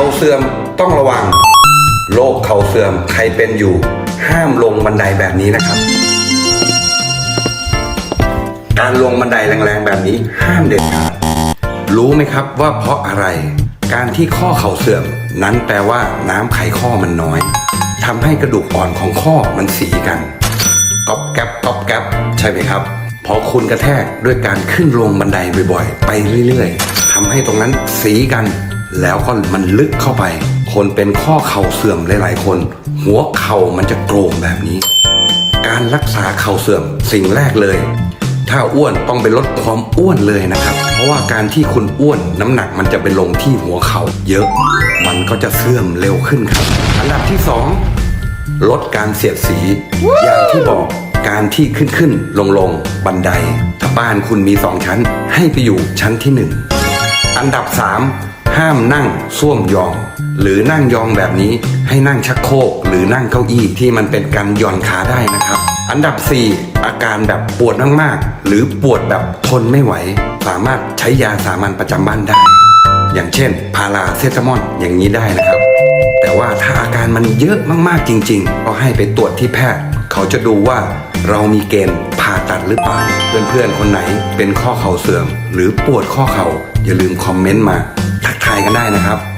ข่าเสื่อมต้องระวัง โรคเข่าเสื่อมใครเป็นอยู่ ห้ามลงบันไดแบบนี้นะครับ การลงบันไดแรงๆแบบนี้ห้ามเด็ดขาดรู้ไหมครับว่าเพราะอะไร การที่ข้อเข่าเสื่อม นั้นแปลว่าน้ำไขข้อมันน้อยทำให้กระดูกอ่อนของข้อมันสีกันก๊อบแก๊บก๊อบแก๊บใช่ไหมครับพอคุณกระแทกด้วยการขึ้นลงบันไดบ่อยๆ ไปเรื่อยๆทำให้ตรงนั้นสีกัน แล้วก็มันลึกเข้าไป คนเป็นข้อเข่าเสื่อมหลายๆ คน หัวเข่ามันจะโกรงแบบนี้ การรักษาเข่าเสื่อมสิ่งแรกเลย ถ้าอ้วนต้องไปลดความอ้วนเลยนะครับ เพราะว่าการที่คุณอ้วนน้ำหนักมันจะไปลงที่หัวเข่าเยอะ มันก็จะเสื่อมเร็วขึ้นครับ อันดับที่สองลดการเสียดสี อย่างที่บอกการที่ขึ้นขึ้นลงลงบันได ถ้าบ้านคุณมีสองชั้น ให้ไปอยู่ชั้นที่หนึ่งอันดับ 3 ห้ามนั่งส้วมยอง หรือนั่งยองแบบนี้ให้นั่งชักโครกหรือนั่งเก้าอี้ที่มันเป็นการย่อนขาได้นะครับ อันดับ 4 อาการแบบปวดมากๆ หรือปวดแบบทนไม่ไหว สามารถใช้ยาสามัญประจำบ้านได้ อย่างเช่น พาราเซตามอลอย่างนี้ได้นะครับ แต่ว่าถ้าอาการมันเยอะมากๆจริง ๆ ก็ให้ไปตรวจที่แพทย์ เขาจะดูว่าเรามีเกณฑ์ผ่าตัดหรือเปล่า เพื่อนๆ คนไหนเป็นข้อเข่าเสื่อม หรือปวดข้อเข่าอย่าลืมคอมเมนต์มา กันได้นะครับ